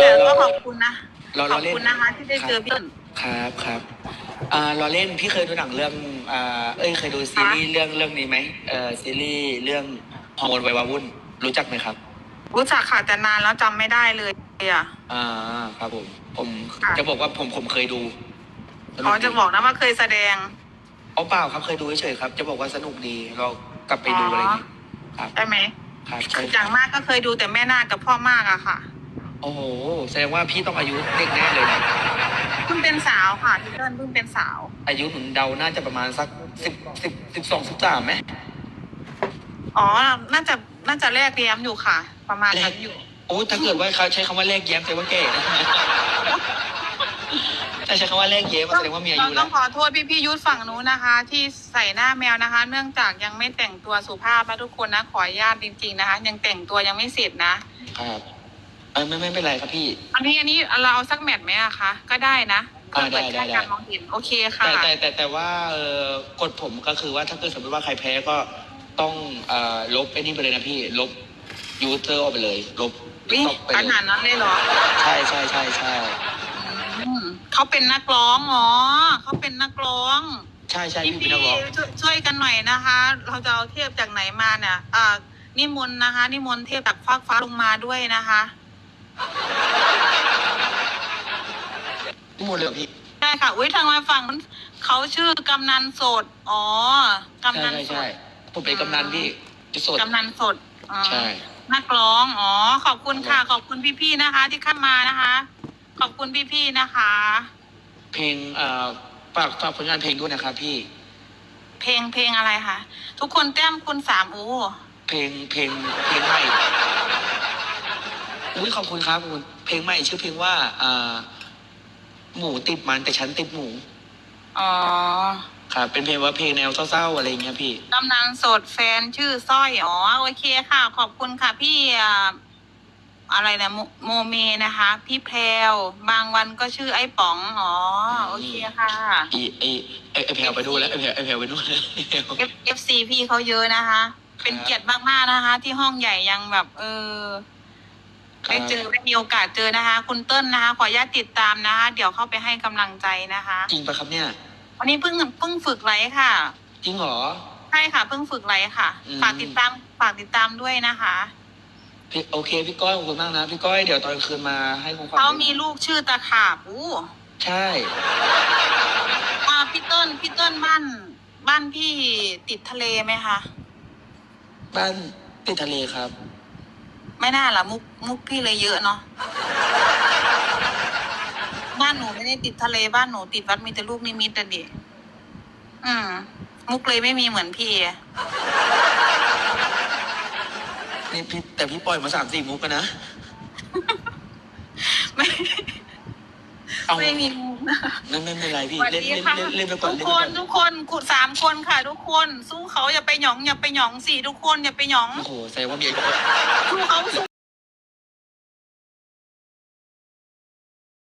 แต่ก็ขอบคุณนะ เราขเราอบเล่น คุณนะคะที่ได้เจอพี่ต้น ครับครับอ่าเราเล่นพี่เคยดูหนังเรื่องอ่าเอ้ยเคยดูซีรีส์เรื่องเรื่องนี้ไหมเออซีรีส์เรื่องฮอร์โมนไวยวาวุ่น รู้จักไหมครับ รู้จักค่ะแต่นานแล้วจำไม่ได้เลยอะ อ่าครับผม ผมค่ะ จะบอกว่าผมผมเคยดูสนุอ๋อดีจะบอกนะว่าเคยแสดง เอาเปล่าครับเคยดูเฉยๆครับ จะบอกว่าสนุกดีเรากลับไปดูอะไรอย่างงี้ครับได้ไหม ครับใช่อย่างมากก็เคยดูแต่แม่นาคกับพ่อมากอะค่ะโอ้โห แสดงว่าพี่ต้องอายุเด็กแน่เลยนะเพิ่งเป็นสาวค่ะพี่เติ้ลเพิ่งเป็นสาว อายุผมเดาน่าจะประมาณสักสิบสิบสิบสองสิบสามไหมอ๋อ น่าจะ น่าจะแลกเลี้ยมอยู่ค่ะ ประมาณนั้นอยู่ โอ้ถ้าเกิดว่าเขาใช้คำว่าเลขแย้มแสดงว่าเก๋นะถ้าใช้คำว่าเลขเย้มแสดงว่ามีอายุต้แล้อวงขอโทษพี่พี่ๆยุทธฝั่งนู้นนะคะ ที่ใส่หน้าแมวนะคะ เนื่องจากยังไม่แต่งตัวสุภาพนะทุกคนนะ ขออนุญาตจริงๆนะคะ ยังแต่งตัวยังไม่เสร็จนะ ครับเออไม่ไม่เป็นไรครับพี่ อันนี้อันนี้เราเอาสักแมทไหมอะคะ ก็ได้นะเพื่ออ่าได้เปิดได้แค่ได้ การมองเห็นโอเคค่ะ แต่แต่แต่แต่ว่าเออกฎผมก็คือว่าถ้าเกิดสมมติว่าใครแพ้ก็ต้องเอ่อลบไอ้นี่ไปเลยนะพี่ลบยูเซอร์ออกไปเลย ลบวิตอกไปขเลยนาดนั้นเลยเหรอใช่ใช่ใช่ใช่อืมเขาเป็นนักร้องอ๋อเขาเป็นนักร้องใช่ใช่พี่พี่เป็นพี่นักร้องช่วยช่วยกันหน่อยนะคะ เราจะเอาเทพจากไหนมาเนี่ยอ่านิมนต์นะคะ นิมนต์เทพจากฟากฟ้าลงมาด้วยนะคะ หมดเลยเหรอพี่ ใช่ค่ะ อุ้ยทางมาฝั่งนู้นเขาชื่อกำนันโสด อ๋อ กำใช่นันใช่โสใช่ด ผมเป็นกำนันพี่จะสด กำนันโสดอ๋อใช่ นักร้อง อ๋อ ขอบคุณค่ะ ขอบคุณพี่ๆนะคะ ที่เข้ามานะคะ ขอบคุณพี่ๆนะคะ เพลงเอ่อฝากฝากผลงานเพลงด้วยนะครับพี่ เพลงเพลงอะไรคะ ทุกคนแต้มคุณสามโอ้เพลงเพลงเพลงใหม่ อุ้ยขอบคุณครับขอบคุณเพลงใหม่ชื่อเพลงว่าอ่าหมูติดมันแต่ฉันติดหมู อ๋อครับ เป็นเพลงว่าเพลงแนวเศร้าๆอะไรอย่างเงี้ยพี่ กำนันโสดแฟนชื่อสร้อย อ๋อ โอเคค่ะ ขอบคุณค่ะ พี่อ่าอะไรนะโมโมเมนะคะ พี่แพรวบางวันก็ชื่อไอ้ป๋อง อ๋อ โอเคค่ะไอไอไอไอแพลวไปดูแล้วไอแพลวไอแพลวไปดูแล้ว F F C พี่เขาเยอะนะคะ เป็นเกียรติมากๆนะคะ ที่ห้องใหญ่ยังแบบ เออ ได้เจอได้มีโอกาสเจอนะคะ คุณเติ้ลนะคะ ขออนุญาตติดตามนะคะ เดี๋ยวเข้าไปให้กำลังใจนะคะจริงปะครับเนี่ย วันนี้เพิ่งเพิ่งฝึกไลฟ์ค่ะจริงเหรอ ใช่ค่ะเพิ่งฝึกไลฟ์ค่ะ อืม ฝากติดตามฝากติดตามด้วยนะคะ พี่โอเคพี่ก้อยขอบคุณมากนะ พี่ก้อยเดี๋ยวตอนกลางคืนมาให้ของขวัญเขามีลูกชื่อตะขาบอู้ใช่ อ่าพี่เติ้ลพี่เติ้ลบ้านบ้านพี่ติดทะเลไหมคะ บ้านติดทะเลครับ ไม่น่าละมุกมุกพี่เลยเยอะเนาะบ้านหนูไม่ได้ติดทะเลบ้านหนูติดวัดมีแต่ลูกนิมิตแต่ดิอืม มุกเลยไม่มีเหมือนพี่อะนี่พี่แต่พี่ปล่อยมาสามสี่มุกกันนะ ไม่ เอาไม่มีมุกนะนั่นไม่เป็นไรพี่สวัสเล่นดีเล่นค่ะเล่นเล่นไปก่อนทุกเล่นคไปก่อนนทุกคนขุดสามคนค่ะ ทุกคน สู้เขาอย่าไปหยองอย่าไปหยองสิทุกคนอย่าไปหยองโอ้โหแสดงว่ามีอายุสู้เขาสู้